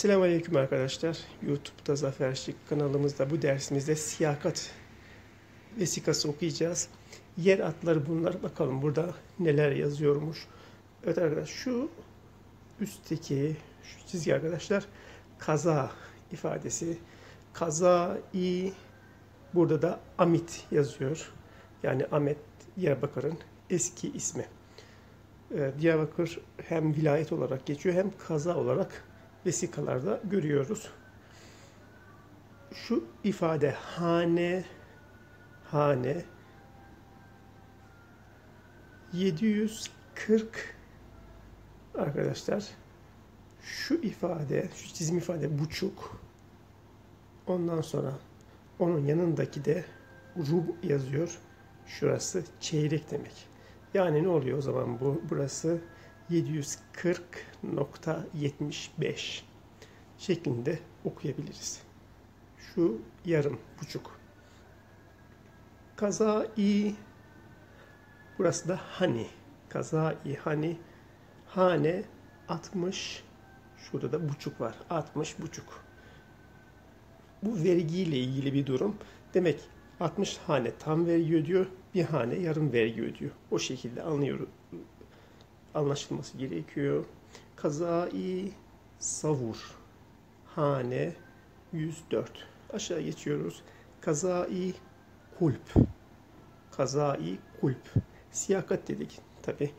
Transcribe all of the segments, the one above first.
Selamünaleyküm arkadaşlar. YouTube'da Zafer Şık kanalımızda bu dersimizde siyakat vesikası okuyacağız. Yer atları bunlar. Bakalım burada neler yazıyormuş. Evet arkadaşlar şu üstteki şu çizgi arkadaşlar kaza ifadesi. Kaza i burada da Amit yazıyor. Yani Ahmet Diyarbakır'ın eski ismi. Ee, Diyarbakır hem vilayet olarak geçiyor hem kaza olarak vesikalarda görüyoruz. Şu ifade hane hane 740 arkadaşlar şu ifade şu çizim ifade buçuk ondan sonra onun yanındaki de rub yazıyor. Şurası çeyrek demek. Yani ne oluyor o zaman bu? Burası 740.75 şeklinde okuyabiliriz. Şu yarım buçuk. Kazai burası da hani. Kazai hani hane 60 şurada da buçuk var. 60 buçuk. Bu vergiyle ilgili bir durum. Demek 60 hane tam vergi ödüyor, bir hane yarım vergi ödüyor. O şekilde anlıyoruz anlaşılması gerekiyor. Kazai savur hane 104. Aşağı geçiyoruz. Kazai kulp. Kazai kulp. Siyakat dedik tabi.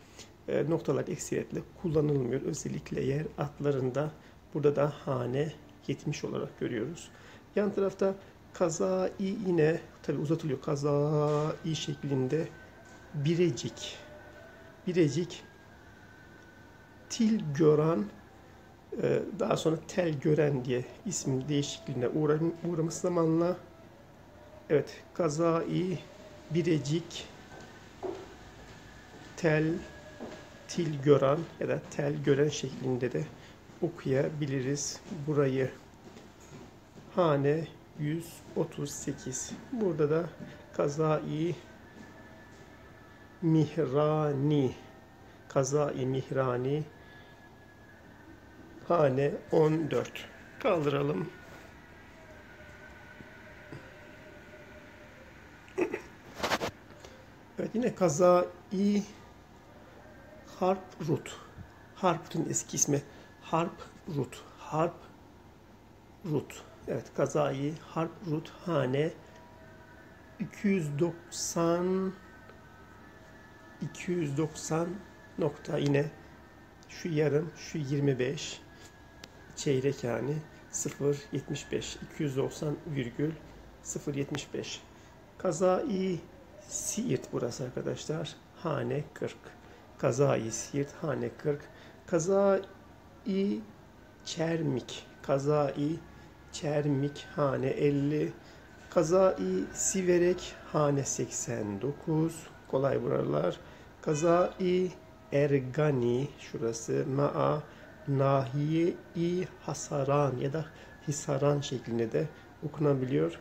E, noktalar ekseriyetle kullanılmıyor. Özellikle yer atlarında burada da hane 70 olarak görüyoruz. Yan tarafta kazai yine tabi uzatılıyor. Kazai şeklinde birecik. Birecik Til Gören e, daha sonra Tel Gören diye ismin değişikliğine uğramış zamanla evet Kazai Birecik Tel Til Gören ya da Tel Gören şeklinde de okuyabiliriz burayı. Hane 138. Burada da Kazai Mihrani Kazai Mihrani Hane 14. Kaldıralım. Evet yine kaza i harp rut. Harp'ın eski ismi harp rut. Harp rut. Evet kazayı harp rut hane 290 290 nokta yine şu yarım şu 25 çeyrek yani 0.75 290 virgül 0.75 Kazai Siirt burası arkadaşlar hane 40 Kazai Siirt hane 40 Kazai Çermik Kazai Çermik hane 50 Kazai Siverek hane 89 kolay buralar. Kazai Ergani şurası Ma'a Nahiye-i Hasaran ya da Hisaran şeklinde de okunabiliyor.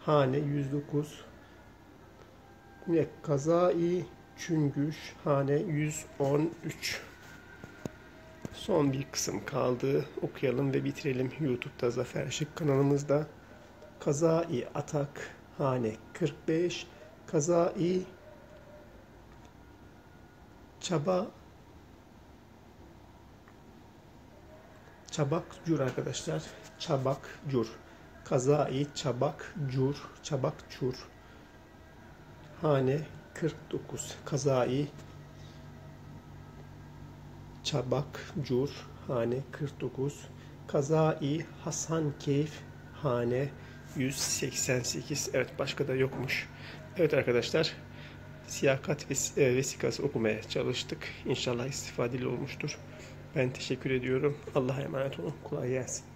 Hane 109 Yine Kazai Çüngüş Hane 113 Son bir kısım kaldı. Okuyalım ve bitirelim. YouTube'da Zafer Şık kanalımızda. Kazai Atak Hane 45 Kazai Çaba Çabak cur arkadaşlar. Çabak cur. Kazai çabak cur. Çabak çur. Hane 49. Kazai çabak cur. Hane 49. Kazai Hasan Keyif. Hane 188. Evet başka da yokmuş. Evet arkadaşlar siyakat ves e, vesikası okumaya çalıştık. İnşallah istifadeli olmuştur. Ben teşekkür ediyorum. Allah'a emanet olun. Kolay gelsin.